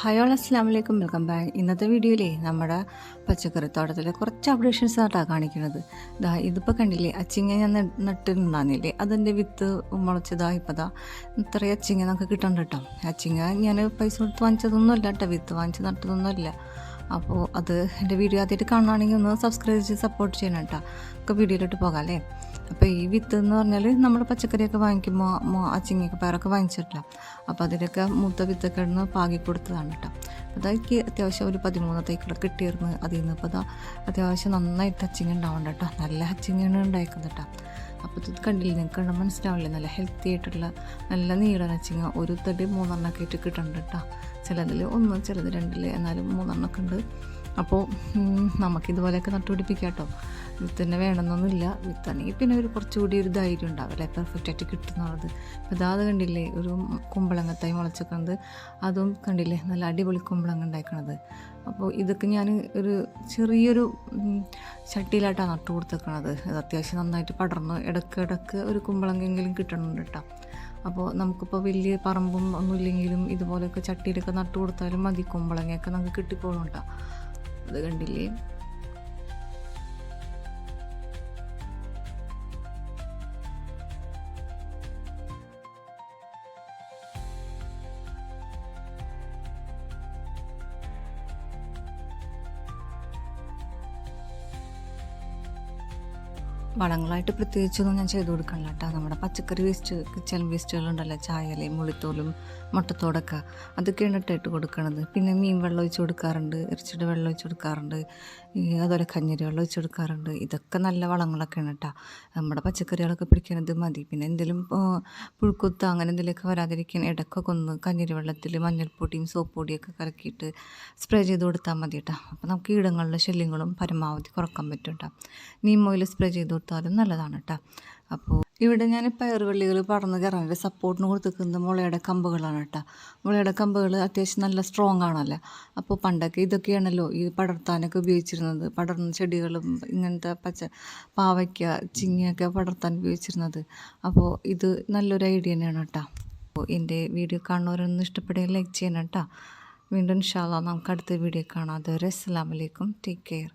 Hi all അസ്സാം വലൈക്കും welcome back ഇന്നത്തെ വീഡിയോയിലേ നമ്മുടെ പച്ചക്കറി തോട്ടത്തിലെ കുറച്ച് അപ്ഡേഷൻസ് ആയിട്ടാണ് കാണിക്കുന്നത്. ദാ ഇതിപ്പോൾ കണ്ടില്ലേ? അച്ചിങ്ങ ഞാൻ നട്ടിട്ടുണ്ടാകുന്നില്ലേ അതിന്റെ വിത്ത് മുളച്ചതാ ഇപ്പോൾ ദാ ഇത്രയും അച്ചിങ്ങ നമുക്ക് കിട്ടണ്ട കേട്ടോ അച്ചിങ്ങ ഞാൻ പൈസ കൊടുത്ത് വാങ്ങിച്ചതൊന്നുമല്ല കേട്ടോ വിത്ത് വാങ്ങിച്ച് നട്ടതൊന്നുമല്ല. അപ്പോൾ അത് എന്റെ വീഡിയോ ആദ്യമായിട്ട് കാണുകയാണെങ്കിൽ ഒന്ന് സബ്സ്ക്രൈബ് ചെയ്ത് സപ്പോർട്ട് ചെയ്യണം കേട്ടോ. ഒക്കെ വീഡിയോയിലോട്ട് പോകാം അല്ലേ അപ്പോൾ ഈ വിത്ത് എന്ന് പറഞ്ഞാൽ നമ്മൾ പച്ചക്കറിയൊക്കെ വാങ്ങിക്കുമ്പോൾ അച്ചിങ്ങയൊക്കെ പയറൊക്കെ വാങ്ങിച്ചിട്ടില്ല. അപ്പോൾ അതിലൊക്കെ മൂത്ത വിത്തൊക്കെ ഇടുന്ന് പാകി കൊടുത്തതാണ് കേട്ടോ. അപ്പോൾ അത്യാവശ്യം ഒരു പതിമൂന്ന് തൈക്കുള്ള കിട്ടിയിരുന്നു അതിൽ നിന്ന്. ഇപ്പോൾ അതാ അത്യാവശ്യം നന്നായിട്ട് അച്ചിങ്ങ ഉണ്ടാവണ്ട കേട്ടോ. നല്ല അച്ചിങ്ങയാണ് ഉണ്ടായിരിക്കുന്നത് കേട്ടോ. അപ്പോൾ ഇത് കണ്ടില്ല? നിങ്ങൾക്ക് കണ്ടാൽ മനസ്സിലാവില്ലേ? നല്ല ഹെൽത്തി ആയിട്ടുള്ള നല്ല നീളൻ അച്ചിങ്ങ. ഒരു തടി മൂന്നെണ്ണൊക്കെ ആയിട്ട് കിട്ടുന്നുണ്ട് കേട്ടോ. ചിലതിൽ ഒന്ന് ചിലത് രണ്ടിൽ എന്നാലും മൂന്നെണ്ണമൊക്കെ ഉണ്ട് അപ്പോൾ നമുക്കിതുപോലെയൊക്കെ നട്ടുപിടിപ്പിക്കാം കേട്ടോ വിത്ത് തന്നെ വേണമെന്നൊന്നുമില്ല. വിത്താണെങ്കിൽ പിന്നെ ഒരു കുറച്ചുകൂടി ഒരു ധൈര്യം ഉണ്ടാവും പെർഫെക്റ്റ് ആയിട്ട് കിട്ടുന്നുള്ളത്. അപ്പോൾ ഇതാ അത് കണ്ടില്ലേ? ഒരു കുമ്പളങ്ങത്തായി മുളച്ചേക്കുന്നത് അതും കണ്ടില്ലേ? നല്ല അടിപൊളി കുമ്പളങ്ങ ഉണ്ടാക്കണത്. അപ്പോൾ ഇതൊക്കെ ഞാൻ ഒരു ചെറിയൊരു ചട്ടിയിലായിട്ടാണ് നട്ടു കൊടുത്തേക്കണത് അത് അത്യാവശ്യം നന്നായിട്ട് പടർന്നു ഇടയ്ക്ക് ഒരു കുമ്പളങ്ങെങ്കിലും കിട്ടണുണ്ട് കേട്ടോ. അപ്പോൾ നമുക്കിപ്പോൾ വലിയ പറമ്പും ഒന്നും ഇല്ലെങ്കിലും ഇതുപോലെയൊക്കെ ചട്ടിയിലൊക്കെ നട്ടു കൊടുത്താലും മതി കുമ്പളങ്ങയൊക്കെ നമുക്ക് കിട്ടിക്കോളും കേട്ടോ അത് കണ്ടില്ലേ? വളങ്ങളായിട്ട് പ്രത്യേകിച്ചൊന്നും ഞാൻ ചെയ്ത് കൊടുക്കണില്ല കേട്ടോ നമ്മുടെ പച്ചക്കറി വേസ്റ്റ് കിച്ചൺ വേസ്റ്റുകളുണ്ടല്ലോ ചായല മുളിത്തോലും മുട്ടത്തോടൊക്കെ. അതൊക്കെയാണ് ഇട്ടിട്ട് കൊടുക്കണത്. പിന്നെ മീൻ വെള്ളം ഒഴിച്ച് കൊടുക്കാറുണ്ട് ഇറച്ചിയുടെ വെള്ളം ഒഴിച്ച് കൊടുക്കാറുണ്ട് അതുപോലെ കഞ്ഞിരി വെള്ളം ഒഴിച്ച് കൊടുക്കാറുണ്ട്. ഇതൊക്കെ നല്ല വളങ്ങളൊക്കെയാണ് കേട്ടോ. നമ്മുടെ പച്ചക്കറികളൊക്കെ പിടിക്കണത് മതി. പിന്നെ എന്തെങ്കിലും പുഴുക്കുത്ത് അങ്ങനെ എന്തെങ്കിലുമൊക്കെ വരാതിരിക്കാൻ ഇടയ്ക്കൊക്കെ ഒന്ന് കഞ്ഞിരി വെള്ളത്തിൽ മഞ്ഞൾപ്പൊടിയും സോപ്പ് പൊടിയൊക്കെ കലക്കിയിട്ട് സ്പ്രേ ചെയ്ത് കൊടുത്താൽ മതി കേട്ടോ. അപ്പോൾ നമുക്ക് കീടങ്ങളുടെ ശല്യങ്ങളും പരമാവധി കുറയ്ക്കാൻ പറ്റും കേട്ടോ. നീം ഓയിൽ സ്പ്രേ ചെയ്ത് കൊടുത്താലും നല്ലതാണ് കേട്ടോ. അപ്പോൾ ഇവിടെ ഞാൻ പയറുവള്ളികൾ പടർന്ന് കയറാൻ സപ്പോർട്ടിന് കൊടുത്തിരിക്കുന്നത് മുളയുടെ കമ്പുകളാണ് കേട്ടോ. മുളയുടെ കമ്പുകൾ അത്യാവശ്യം നല്ല സ്ട്രോങ് ആണല്ലോ. അപ്പോൾ പണ്ടൊക്കെ ഇതൊക്കെയാണല്ലോ ഈ പടർത്താനൊക്കെ ഉപയോഗിച്ചിരുന്നത്. പടർന്ന ചെടികളും ഇങ്ങനത്തെ പച്ച പാവയ്ക്ക ചിങ്ങിയൊക്കെ പടർത്താൻ ഉപയോഗിച്ചിരുന്നത്. അപ്പോൾ ഇത് നല്ലൊരു ഐഡിയ തന്നെയാണ് കേട്ടോ. അപ്പോൾ എന്റെ വീഡിയോ കാണുന്നവരൊന്നും ഇഷ്ടപ്പെടുകയും ലൈക്ക് ചെയ്യണം കേട്ടോ. വീണ്ടും ഇൻഷാല്ല നമുക്ക് അടുത്ത വീഡിയോ കാണാം. അതുവരെ അസ്സാം വലൈക്കും ടേക്ക് കെയർ